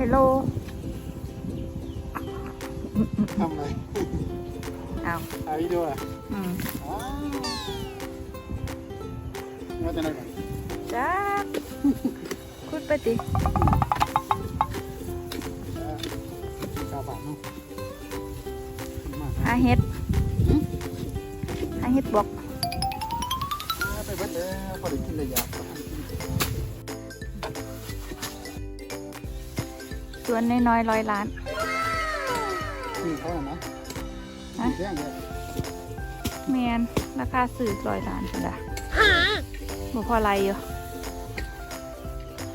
ฮลโลทำไมเอาถ่ายวิดีโออะอืมอ้าวมาจากไหนก่อนจ้าคุดไปติอ่าชาวบ้านเนาะมาอาเฮ็ดอาเฮ็ดบอกอ่าไปเบิดแล้วพอได้กินเลยอยา กสวนน้อยๆร้อยล้านนี่เขาน่ะนะฮะแจ้งเลยแมนราคาซื้อร้อยล้านเป็นละบ่พอไรอยู่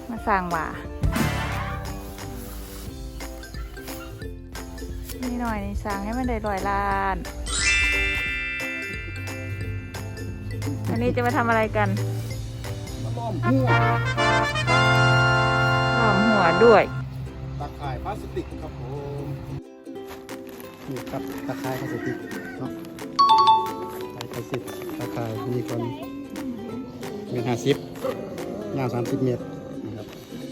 มาสร้างว่านี่หน่อยนี่สร้างให้มันได้ร้อยล้าน อันนี้จะมาทำอะไรกันมาล้อมหัวหอมหัวด้วยตะข่ายพลา สติกครับผมนี่ครับตะข่ายพลาสติกเนาะตะข่ายพลาสติกตะข่ายมีคนเมตรห้าสิบยาวสามสิบเมตรนะครับ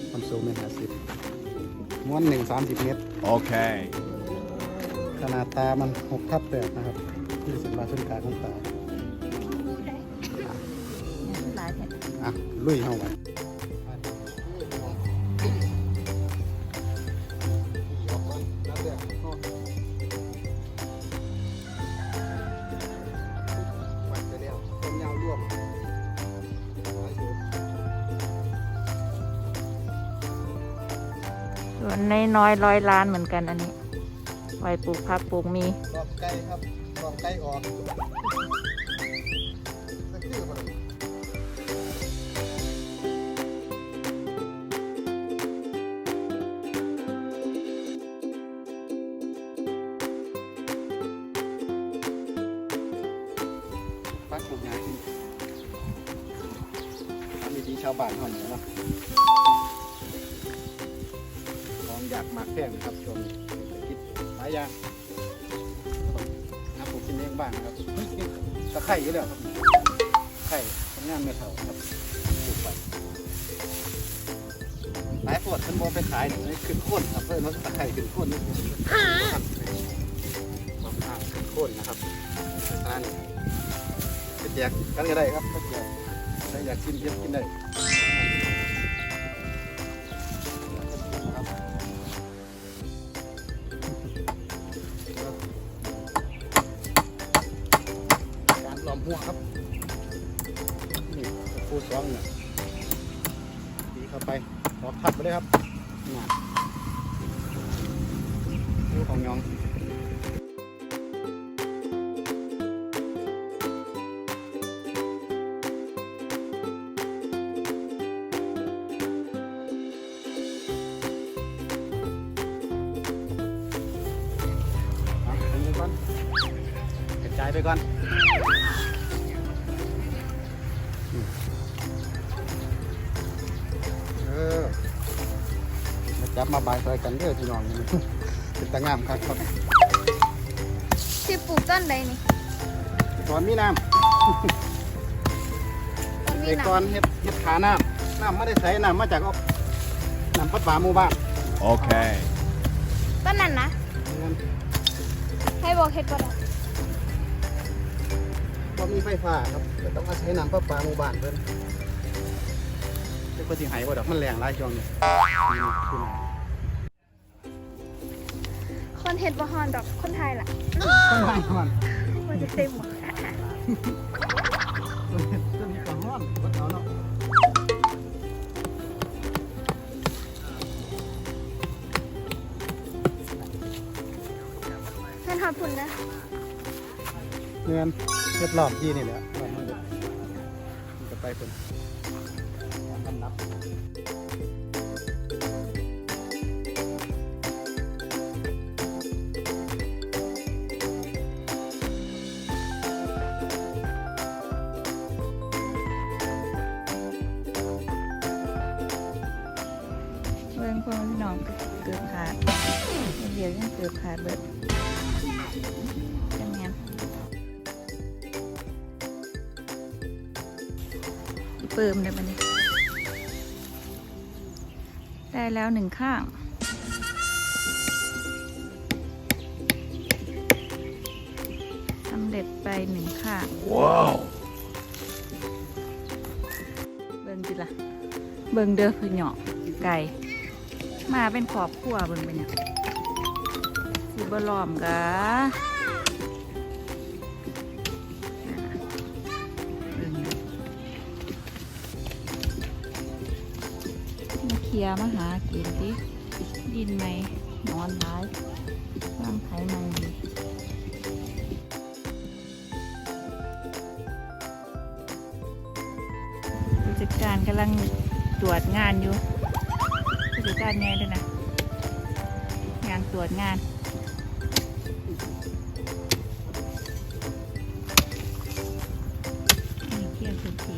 ความสูงเมตรห้าสิบม้วนหนึ่งสามสิบเมตร Okay. ขนาดตามันหกทับแปดนะครับที่สัญญาณเส้นกลางของตาหลายแผ่นอะลุยเข้าไป สวนน้อยร้อยล้านเหมือนกันอันนี้ไว้ปลูกผักปลูกมีรอบไก่ครับรอบไก่ออกสักชื่อบ่ได้ปักปลูกงานที่ทำวิธีชาวบ้านเขาเนี่ยนะ อยากมักแป้งนะครับช่วงนี้เศรษฐกิจหลายอย่างนะปลูกกินเองบ้างนะครับนี่ตะไคร้อยู่แล้วครับไข่ทำงานไม่เท่าครับปลูกไปหลายปวดขึ้นโมไปขายเนี่ยนี่ขึ้นโค้นครับเพื่อนว่าตะไคร้ขึ้นโค้นนี่ครับมะพร้าวขึ้นโค้นนะครับทานไปแจกกันก็ได้ครับไปแจกใครอยากกินเก็บกินได้ มหัวครับ นี่ฟูสองเนี่ยดีเข้าไปรอบทัดไปเลยครับน่ะดูของยองเอาถึงไปก่อน จับมาบายซอยกันเด้อพี่น้องนี่เป็นตางามครับครับที่ปลูกต้นใดนี่ตอนมีน้ต้นำมีไอ้หนัก่อนเฮ็ดเฮ็ดขาน้ำน้ำไม่ได้ใส่น้ำมาจากเอาน้ำปัดป่าหมู่บ้าน Okay. ต้นนั้นนะงั้นให้บอกเฮ็ดก็ได้พอมีไฟฟ้าครับก็ต้องอาศัยน้ำปัดป่าหมู่บ้านเพิ่นเป็นคนที่หายบ่ดอกมันแรงหลายช่วงนี้นี่คื อน้ำคนเฮ็ดบ่ฮอนดอกคนไทยล่ะต้นไม้ก่อนมันจะเต็มหมดต้นต้นนี้ก็ห้อนวัดเอาเนาะเพื่อนฮอดพุ่นนะเงินเฮ็ดรอบที่นี่แหละรอบมันเด็ดมันจะไปคน พื่อน้องเกือบขาดเดี๋ยวยังเกือบขาดเบิดกันไงเปิมได้ปะเนี่ยได้แล้วหนึ่งข้างสำเร็จไปหนึ่งข้าง ว้าว เบิ่งจิละเบิ่งเด้อคือหยอกไก่ มาเป็นขอบครัวเบิ่งเป็นหยังสิบ่ล้อมกะเบิ่งนมาเคลียมาหากินดิดินไหมนอนร้ายร่างไขมันดีผู้จัดการกำลังตรวจงานอยู่ ดการแน่ด้วยนะ งานตรวจงานนี่เที่ยวสุดที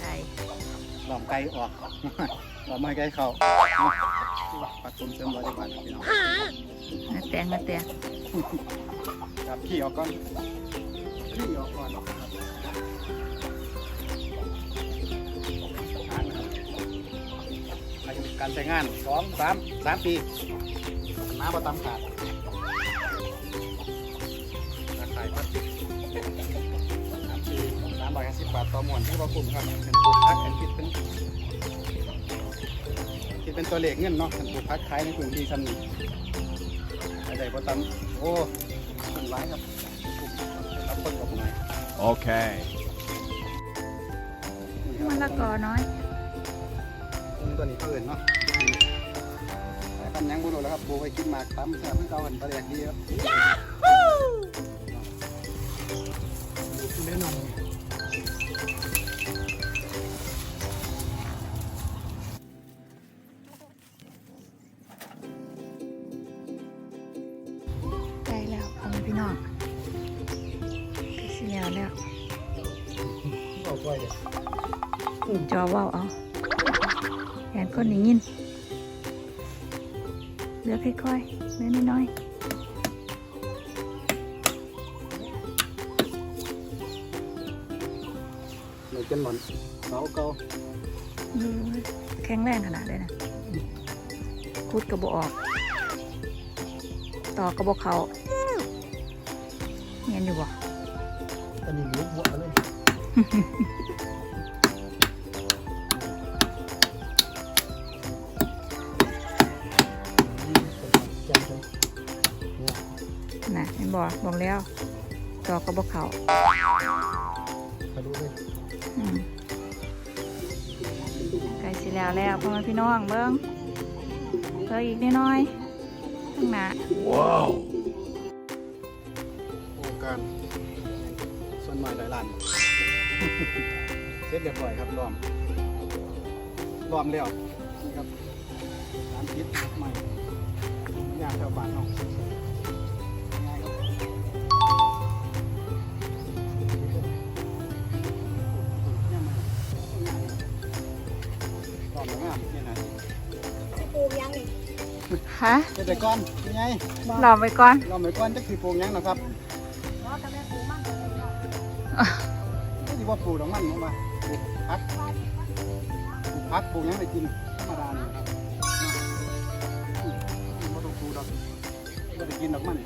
ไก่หลอมไก่ออกหลอมไม่ให้ไก่เข้าปัดตุ่มเสริมร้อยดีกว่าพี่น้องมาแตงมาแตงจับขี้ออกก่อนขี้ออกก่อนครับอ่าน การใช้งานสองสามสามปีน้ำประตำขาดราคาพลาสติกสามปีสามร้อยห้าสิบบาทต่อหมวนที่เรากลุ่มครับเป็นปลูกพักเป็นคิดเป็นคิดเป็นตัวเลขเงินเนาะเป็นปลูกพักขายในพื้นที่ซ้ำนี้ได้ประตำโอ้มันร้ายครับรับคนกับหน่อย Okay. นี่คมะรับละกอน้อยตัวนี้เขาเอื่นเนาะ แต่คำยังบุรุษแล้วครับบูไปกินหมากตำแซ่บเพิ่งเก่าหันปลาแดกดีครับยาฮูเล่นนมใกล้แล้วเอาไปพี่น้องใกล้สิแล้วแล้วเอาไว้เลยจอเว่าวเอา แขนคนอย่างยินเหลือค่อยๆเหลือน้อยหนูเป็นหมอนเสาเก่าๆดูแข็งแรงขนาดเลยนะคุดกระบอกออก ต่อกระบอกเขาเงียนอยู่บ่อันนี้ลุกหัวเลย นี่ยน่ะเห็นบ่บอกแล้วต่อกระบอกเขาทะลุเลยอืมใกล้สิแล้วแล้วพ่อแม่พี่น้องเบิ้งเพิ่มอีกนิดหน้อยข้างหน้า Wow. โครงการส่วนหน่อยหลายล้านเสร็จเรียบร้อยครับรวมรวมแล้วนี่ครับร้านพิษใหม่ย่างแถวบ้านเรา ฮะเดี๋ยวก่อนยังไงรอไปก่อนรอบไปก่อนจะคือปลูกหยังนะครับเนาะแต่แม่ปลูกมันก็เลยเนาะไม่ดีว่าปลูกดอกมันออกมาปลูกพักปลูกพักปลูกหยังไปกินธรรมดาเนี่ยครับอืมไม่ต้องปลูกดอกไม่ได้กินดอกมัน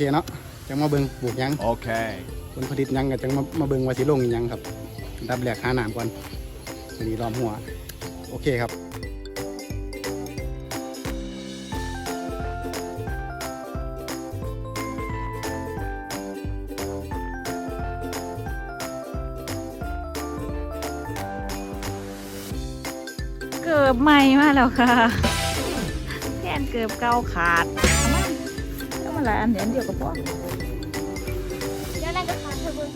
เคเนาะจังมาเบิ่งปลูกหยัง Okay. ผลผลิตหยังก็จังมามาเบิ่งว่าสิลงอิหยังครับอันดับแรกหาน้ำก่อนวันนี้ล้อมหัว โอเคครับ เกือบใหม่มาแล้วค่ะแค่นเกือบเกาขาด หลายอันเดี๋ยวอันเดียวกับพวก เดี๋ยวนั่นก็ขาดเธอบุญ